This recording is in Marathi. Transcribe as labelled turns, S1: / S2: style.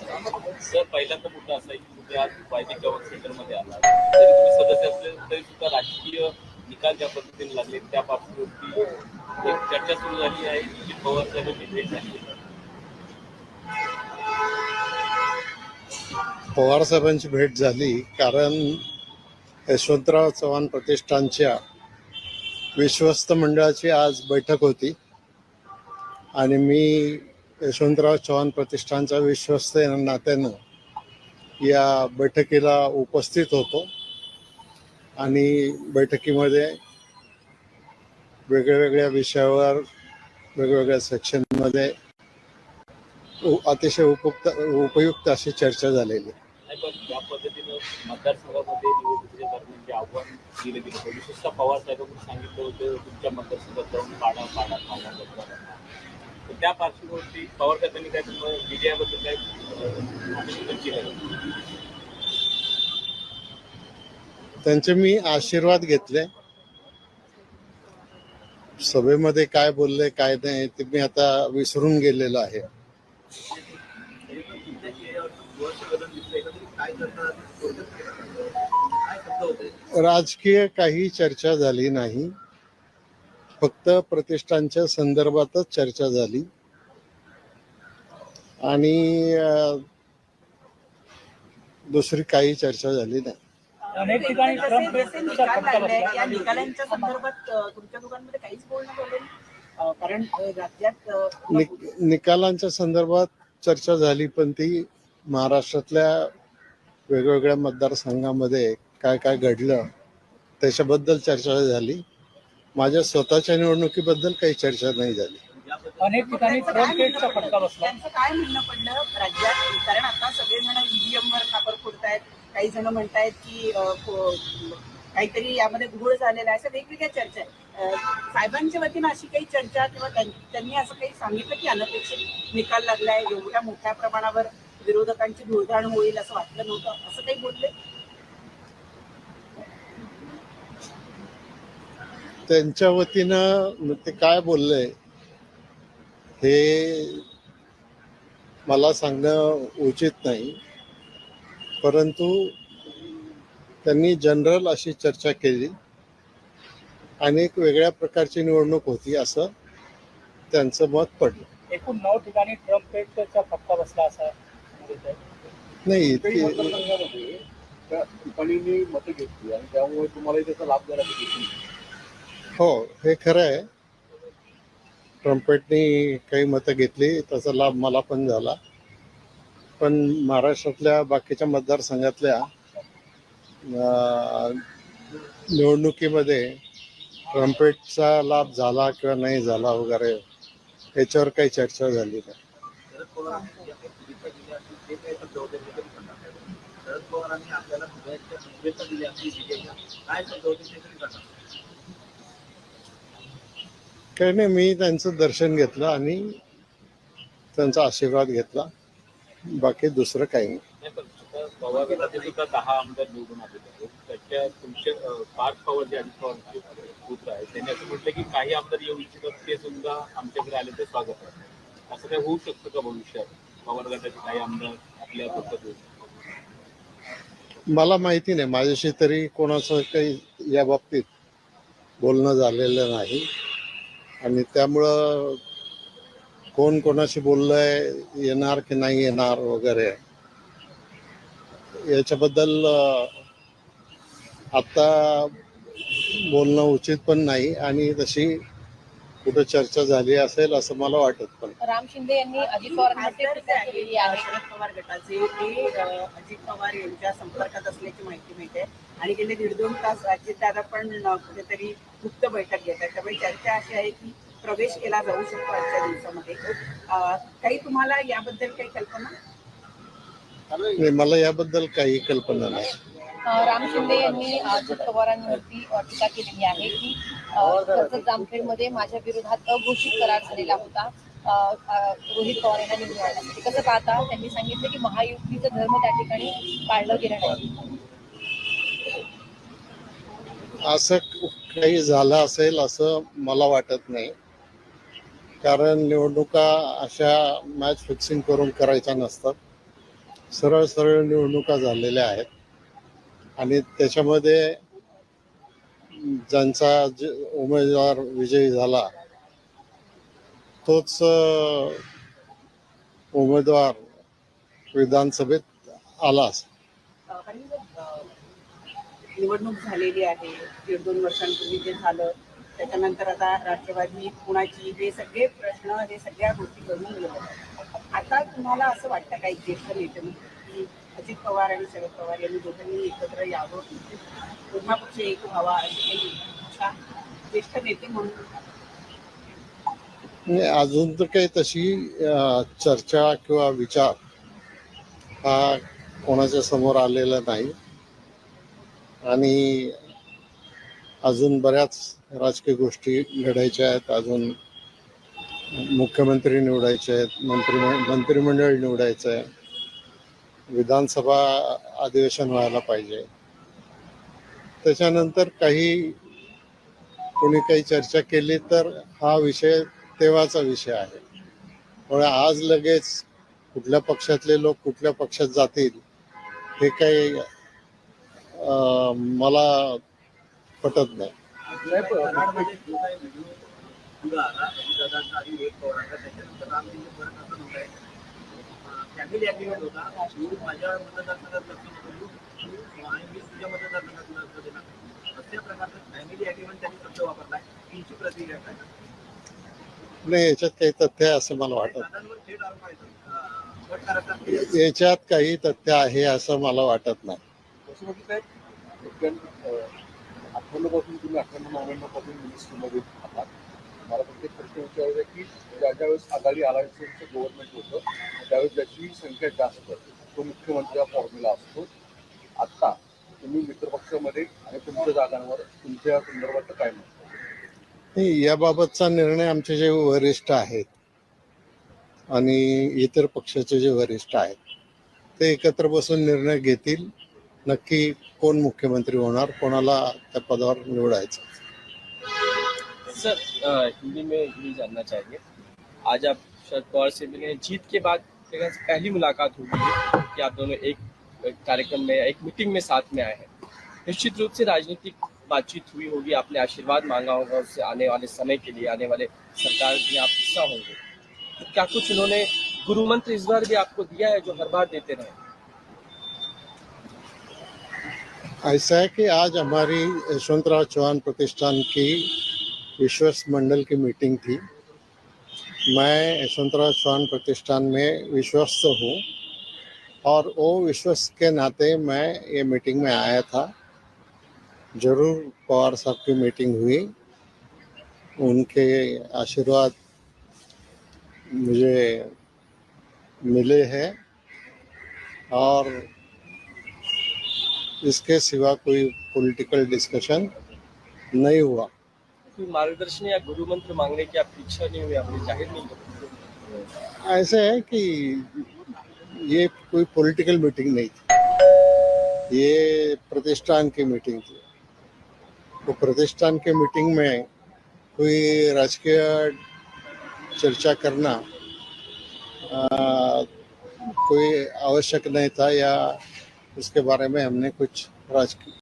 S1: सर पहिल्यांदा मुद्दा असा आहे की तुम्ही आज वैदिक गव्हर्न सेंटरमध्ये आला तरी तुम्ही सदस्य असले तरी सुद्धा राजकीय निकाल ज्या पद्धतीने लागले त्या बाबतीवरती एक चर्चा सुरू झाली आहे की पवार साहेबांची भेट झाली
S2: पवार साहेबांची भेट झाली कारण यशवंतराव चव्हाण प्रतिष्ठानच्या विश्वस्त मंडळाची आज बैठक होती. आणि मी यशवंतराव चव्हाण प्रतिष्ठानचा विश्वस्त नात्यानं या बैठकीला उपस्थित होतो. आणि बैठकीमध्ये वेगळ्या विषयावर वेगवेगळ्या सेक्शनमध्ये अतिशय उपयुक्त उपयुक्त अशी चर्चा झालेली.
S1: ज्या पद्धतीनं मतदारसंघामध्ये निवडणुकीच्या दरम्यान जे आव्हान विशेषतः पवार साहेबांनी सांगितलं होतं तुमच्या मतदारसंघात जाऊन पाडा पाडा पाडा. त्या पार्श्वभूमीवरती पवार साहेबांनी काय तुम्हाला विजयाबद्दल काय
S2: त्यांचे मी आशीर्वाद घेतले. सभेमध्ये काय बोलले काय नाही ते मी आता विसरून गेलेलो आहे. राजकीय काही चर्चा झाली नाही. फक्त प्रतिष्ठानच्या संदर्भातच चर्चा झाली. आणि दुसरी काही चर्चा झाली नाही.
S3: अनेक ठिकाणी ट्रम्प.
S4: या संदर्भात तुमच्या दोघांमध्ये काहीच बोलणं झालं कारण राज्यात
S2: निकालांच्या संदर्भात चर्चा झाली पण ती महाराष्ट्रातल्या वेगवेगळ्या मतदारसंघामध्ये काय काय घडलं त्याच्याबद्दल चर्चा झाली. माझ्या स्वतःच्या निवडणुकीबद्दल काही चर्चा नाही झाली.
S3: अनेक ठिकाणी
S4: त्यांचं काय
S3: ट्रम्प भेटचा
S4: म्हणणं
S3: फटका
S4: पडलं?
S3: बसला.
S4: त्यांचं काय म्हणणं पडलं राज्यात? कारण आता सगळेजण ईव्हीएम वर खापर फोडतायत काही जण म्हणतायत की अ, को- काहीतरी यामध्ये घोळ झालेला आहे. अशा वेगवेगळ्या चर्चा आहेत. अ, साहेबांच्या वतीनं अशी काही चर्चा किंवा त्यां- त्यांनी असं काही सांगितलं की अनपेक्षित निकाल लागलाय? एवढ्या मोठ्या प्रमाणावर विरोधकांची धुळधाण होईल असं वाटलं नव्हतं. असं काही बोलले?
S2: त्यांच्या वतीनं ते काय बोलले हे मला सांगणं उचित नाही परंतु त्यांनी जनरल अशी चर्चा केली आणि एक वेगळ्या प्रकारची निवडणूक होती असं त्यांचं मत पडलं
S3: एकूण नऊ ठिकाणी ट्रम्प भेटचा फटका बसला असा.
S2: नाही
S5: ठिकाणी मतं घेतली आणि त्यामुळे तुम्हाला त्याचा लाभ झाला.
S2: हो हे खरं आहे. ट्रम्पेटनी काही मतं घेतली त्याचा लाभ मला पण झाला. पण महाराष्ट्रातल्या बाकीच्या मतदारसंघातल्या निवडणुकीमध्ये ट्रम्पेटचा लाभ झाला किंवा नाही झाला वगैरे याच्यावर काही चर्चा झाली नाही.
S6: शरद पवारांनी काही
S2: नाही मी त्यांचं दर्शन घेतलं आणि त्यांचा आशीर्वाद घेतला. बाकी दुसरं काही नाही. मला माहिती नाही. माझ्याशी तरी कोणाचं काही या बाबतीत बोलणं झालेलं नाही. आणि त्यामुळं कोण कोणाशी बोललंय येणार की नाही येणार वगैरे याच्याबद्दल आता बोलणं उचित पण नाही आणि तशी कुठं चर्चा झाली असेल असं मला वाटत पण.
S7: राम शिंदे यांनी अजित
S4: पवार गटाचे अजित पवार यांच्या संपर्कात असल्याची माहिती मिळते. आणि गेले दीड दोन तास अजितदादा पण कुठेतरी गुप्त बैठक घेत आहेत त्यामुळे चर्चा अशी आहे की प्रवेश केला जाऊ शकतो आजच्या दिवसामध्ये. काही तुम्हाला याबद्दल काही कल्पना?
S2: नाही, मला याबद्दल काही कल्पना नाही.
S7: राम शिंदे यांनी अजित पवारांवरती टीका केलेली आहे की कर्जत जामखेडमध्ये माझ्या विरोधात अघोषित करार झालेला होता. रोहित पवार यांना निवडून कसं पाहता त्यांनी सांगितलं की महायुतीचं धर्म त्या ठिकाणी पाळलं गेलं नाही.
S2: असं काही झालं असेल असं मला वाटत नाही. कारण निवडणुका अशा मॅच फिक्सिंग करून करायच्या नसतात. सरळ सरळ निवडणुका झालेल्या आहेत. आणि त्याच्यामध्ये ज्यांचा जे उमेदवार विजयी झाला तोच उमेदवार विधानसभेत आलाच
S4: निवडणूक झालेली आहे. दीड दोन वर्षांपूर्वी जे झालं त्याच्यानंतर आता राष्ट्रवादी कुणाची हे सगळे प्रश्न हे सगळ्या गोष्टी करून गेलं. आता तुम्हाला असं वाटतं काही ज्येष्ठ नेते की अजित पवार आणि शरद पवार यांनी दोघांनी एकत्र यावं? पुन्हा पक्ष एक व्हावा अशी काही इच्छा ज्येष्ठ नेते म्हणून?
S2: अजून तर काही तशी चर्चा किंवा विचार हा कोणाच्या समोर आलेला नाही. आणि अजून बऱ्याच राजकीय गोष्टी घडायच्या आहेत. अजून मुख्यमंत्री निवडायचे आहेत मंत्री मंत्रिमंडळ निवडायचं आहे विधानसभा अधिवेशन व्हायला पाहिजे. त्याच्यानंतर काही कोणी काही चर्चा केली तर हा विषय तेव्हाचा विषय आहे. पण आज लगेच कुठल्या पक्षातले लोक कुठल्या पक्षात जातील हे काही मला पटत नाही.
S5: नाही, पण-
S6: कराडमध्ये जो काही व्हिडिओ पुढे आला अजितदादांचा आणि रोहित पवारांचा त्याच्यानंतर राम शिंदे परत असं नव्हतं फॅमिली अग्रीमेंट होता तू माझ्या मतदारसंघात लक्ष नको देऊ आणि मी तुझ्या मतदारसंघात लक्ष देणार अशा प्रकारचं फॅमिली अग्रीमेंट त्यांनी शब्द वापरलाय तुमची प्रतिक्रिया काय?
S2: नाही याच्यात काही तथ्य आहे असं मला वाटत याच्यात काही तथ्य आहे असं मला वाटत नाही.
S5: वसुमती साहेब अठ्ठ्याण्णवपासून तुम्ही अठ्ठ्याण्णव नव्याण्णव मिनिस्ट्रीमध्ये आहात. मला प्रत्येक प्रश्न विचारायचा की ज्या ज्यावेळेस आघाडी आलायचं गव्हर्नमेंट होतं त्यावेळेस ज्याची संख्या जास्त तो मुख्यमंत्र्या फॉर्म्युला असतो. आत्ता तुम्ही मित्रपक्षामध्ये आणि तुमच्या जागांवर तुमच्या संदर्भात काय म्हणतो
S2: नाही, याबाबतचा निर्णय आमचे जे वरिष्ठ आहेत आणि इतर पक्षाचे जे वरिष्ठ आहेत ते एकत्र बसून निर्णय घेतील. नक्की कोण मुख्यमंत्री होणार, कोणाला त्या पदावर निवडायचं?
S8: सर हिंदी में यही जानना चाहेंगे। आज आप शरद पवार से मिले जीत के बाद पहली मुलाकात हुई है कि आप दोनों एक कार्यक्रम में, एक मीटिंग में साथ में आए हैं। निश्चित रूप से राजनीतिक बातचीत हुई होगी। आपने आशीर्वाद मांगा होगा उससे आने वाले समय के लिए, आने वाले सरकार में आप हिस्सा होंगे। क्या कुछ उन्होंने गुरु मंत्र इस बार भी आपको दिया है जो हर बार देते रहे?
S2: ऐसा है कि आज हमारी यशवंतराव चौहान प्रतिष्ठान की विश्वस्त मंडल की मीटिंग थी। मैं यशवंतराव चौहान प्रतिष्ठान में विश्वस्त हूँ और वो विश्वस्त के नाते मैं ये मीटिंग में आया था। ज़रूर पवार साहब की मीटिंग हुई। उनके आशीर्वाद मुझे मिले हैं और इसके सिवा कोई पॉलिटिकल डिस्कशन नहीं हुआ।
S8: कोई मार्गदर्शन या गुरु मंत्र मांगने की आपकी इच्छा नहीं हुई आपने ज़ाहिर नहीं की
S2: ऐसे है कि ये कोई पॉलिटिकल मीटिंग नहीं थी। ये प्रतिष्ठान की मीटिंग थी। तो प्रतिष्ठान के मीटिंग में कोई राजकीय चर्चा करना आ, कोई आवश्यक नहीं था या उसके बारे में हमने कुछ राजकीय